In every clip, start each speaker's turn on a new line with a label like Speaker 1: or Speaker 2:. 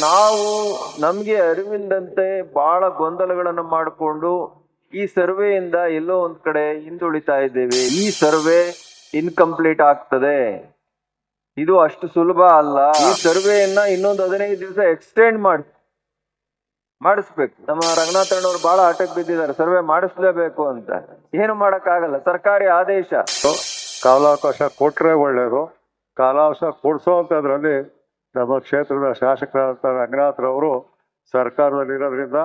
Speaker 1: ನಾವು ನಮ್ಗೆ ಅರಿವಿಂದಂತೆ ಬಹಳ ಗೊಂದಲಗಳನ್ನು ಮಾಡಿಕೊಂಡು ಈ ಸರ್ವೆಯಿಂದ ಎಲ್ಲೋ ಒಂದ್ ಕಡೆ ಹಿಂದುಳಿತಾ ಇದ್ದೇವೆ. ಈ ಸರ್ವೆ ಇನ್ಕಂಪ್ಲೀಟ್ ಆಗ್ತದೆ. ಇದು ಅಷ್ಟು ಸುಲಭ ಅಲ್ಲ. ಈ ಸರ್ವೆಯನ್ನ ಇನ್ನೊಂದು ಹದಿನೈದು ದಿವಸ ಎಕ್ಸ್ಟೆಂಡ್ ಮಾಡಿ, ಮಾಡಿಸ್ಬೇಕು. ನಮ್ಮ ರಂಗನಾಥ ಅವರು ಬಹಳ ಆಟಕ್ಕೆ ಬಿದ್ದಿದ್ದಾರೆ. ಸರ್ವೆ ಮಾಡಿಸ್ಲೇಬೇಕು ಅಂತ. ಏನು ಮಾಡಕ್ಕಾಗಲ್ಲ. ಸರ್ಕಾರಿ ಆದೇಶ.
Speaker 2: ಕಾಲಾವಕಾಶ ಕೊಟ್ರೆ ಒಳ್ಳೇದು. ಕಾಲಾವಕಾಶ ಕೊಡಿಸೋವಂಥದ್ರಲ್ಲಿ ನಮ್ಮ ಕ್ಷೇತ್ರದ ಶಾಸಕರಾದಂಥ ರಂಗನಾಥ್ರವರು ಸರ್ಕಾರದಲ್ಲಿರೋದ್ರಿಂದ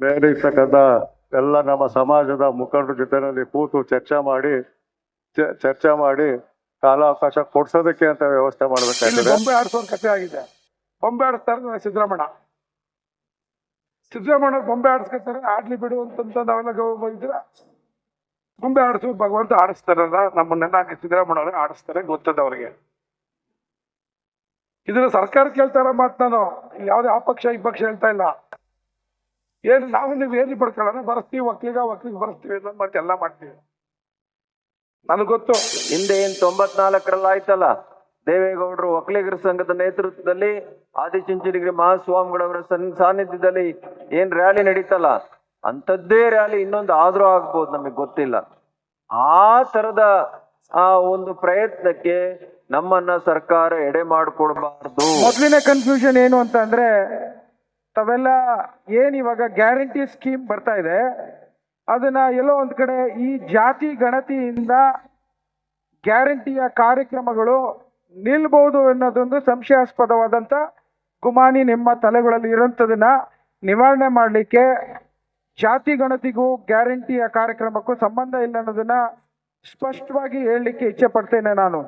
Speaker 2: ಮೇಲೆ ಇರ್ತಕ್ಕಂಥ ಎಲ್ಲ ನಮ್ಮ ಸಮಾಜದ ಮುಖಂಡರ ಜೊತೆಯಲ್ಲಿ ಕೂತು ಚರ್ಚೆ ಮಾಡಿ ಚರ್ಚೆ ಮಾಡಿ ಕಾಲಾವಕಾಶ ಕೊಡ್ಸೋದಕ್ಕೆ ಅಂತ ವ್ಯವಸ್ಥೆ ಮಾಡಬೇಕಾಗಿದೆ.
Speaker 3: ಬೊಂಬೆ ಆಡಿಸೋ ಕಥೆ ಆಗಿದೆ. ಬೊಂಬೆ ಆಡಿಸ್ತಾರೆ ಸಿದ್ದರಾಮಣ್ಣ ಸಿದ್ದರಾಮಣ್ಣ ಬೊಂಬೆ ಆಡಿಸ್ಕೊತಾರೆ ಆಡ್ಲಿ ಬಿಡು ಅಂತಂತ ನಾವೆಲ್ಲ ಗೌರವ ಇದ್ರ ಬೊಂಬೆ ಆಡಿಸು, ಭಗವಂತ ಆಡಿಸ್ತಾರಲ್ಲ, ನಮ್ಮನ್ನೆಲ್ಲ ಸಿದ್ದರಾಮಣ್ಣ ಆಡಿಸ್ತಾರೆ ಗೊತ್ತದ ಅವ್ರಿಗೆ ಇದನ್ನ ಸರ್ಕಾರ ಕೇಳ್ತಾರ ಮಾತು ನಾನು ಇಲ್ಲಿ ಯಾವುದೇ ಆ ಪಕ್ಷ ಈ ಪಕ್ಷ ಹೇಳ್ತಾ ಇಲ್ಲ. ಏನು ನಾವು ನೀವು ಏನು ಪಡ್ಕೊಳ್ಳೋಣ? ಬರ್ಸ್ತೀವಿ ಒಕ್ಕಲಿಗ ಒಕ್ಕಲಿಗೆ ಬರ್ಸ್ತೀವಿ ಅಂತ ಮತ್ತೆ ಎಲ್ಲ ಮಾಡ್ತೀವಿ. ನನಗೆ ಗೊತ್ತು.
Speaker 1: ಹಿಂದೆ ಏನ್ ತೊಂಬತ್ನಾಲ್ಕರಲ್ಲಿ ಆಯ್ತಲ್ಲ? ದೇವೇಗೌಡರು ಒಕ್ಕಲಿಗರ ಸಂಘದ ನೇತೃತ್ವದಲ್ಲಿ ಆದಿಚುಂಚನಗಿರಿ ಮಹಾಸ್ವಾಮಿಗಳವರ ಸನ್- ಸಾನ್ನಿಧ್ಯದಲ್ಲಿ ಏನ್ ರ್ಯಾಲಿ ನಡೀತಲ್ಲ? ಅಂಥದ್ದೇ ರ್ಯಾಲಿ ಇನ್ನೊಂದು ಆದ್ರೂ ಆಗ್ಬೋದು ನಮಗೆ ಗೊತ್ತಿಲ್ಲ. ಆ ತರದ ಆ ಒಂದು ಪ್ರಯತ್ನಕ್ಕೆ ನಮ್ಮನ್ನ ಸರ್ಕಾರ ಎಡೆ ಮಾಡಿಕೊಡ್ಬಾರ್ದು.
Speaker 4: ಮೊದಲಿನ ಕನ್ಫ್ಯೂಷನ್ ಏನು ಅಂತ ಅಂದ್ರೆ, ತಾವೆಲ್ಲ ಏನ್ ಇವಾಗ ಗ್ಯಾರಂಟಿ ಸ್ಕೀಮ್ ಬರ್ತಾ ಇದೆ, ಅದನ್ನ ಎಲ್ಲೋ ಒಂದ್ ಕಡೆ ಈ ಜಾತಿ ಗಣತಿಯಿಂದ ಗ್ಯಾರಂಟಿಯ ಕಾರ್ಯಕ್ರಮಗಳು ನಿಲ್ಬಹುದು ಅನ್ನೋದೊಂದು ಸಂಶಯಾಸ್ಪದವಾದಂತ ಗುಮಾನಿ ನಿಮ್ಮ ತಲೆಗಳಲ್ಲಿ ಇರೋಂಥದನ್ನ ನಿವಾರಣೆ ಮಾಡಲಿಕ್ಕೆ ಜಾತಿ ಗಣತಿಗೂ ಗ್ಯಾರಂಟಿಯ ಕಾರ್ಯಕ್ರಮಕ್ಕೂ ಸಂಬಂಧ ಇಲ್ಲ ಅನ್ನೋದನ್ನ ಸ್ಪಷ್ಟವಾಗಿ ಹೇಳಲಿಕ್ಕೆ ಇಚ್ಛೆ ಪಡ್ತೇನೆ ನಾನು.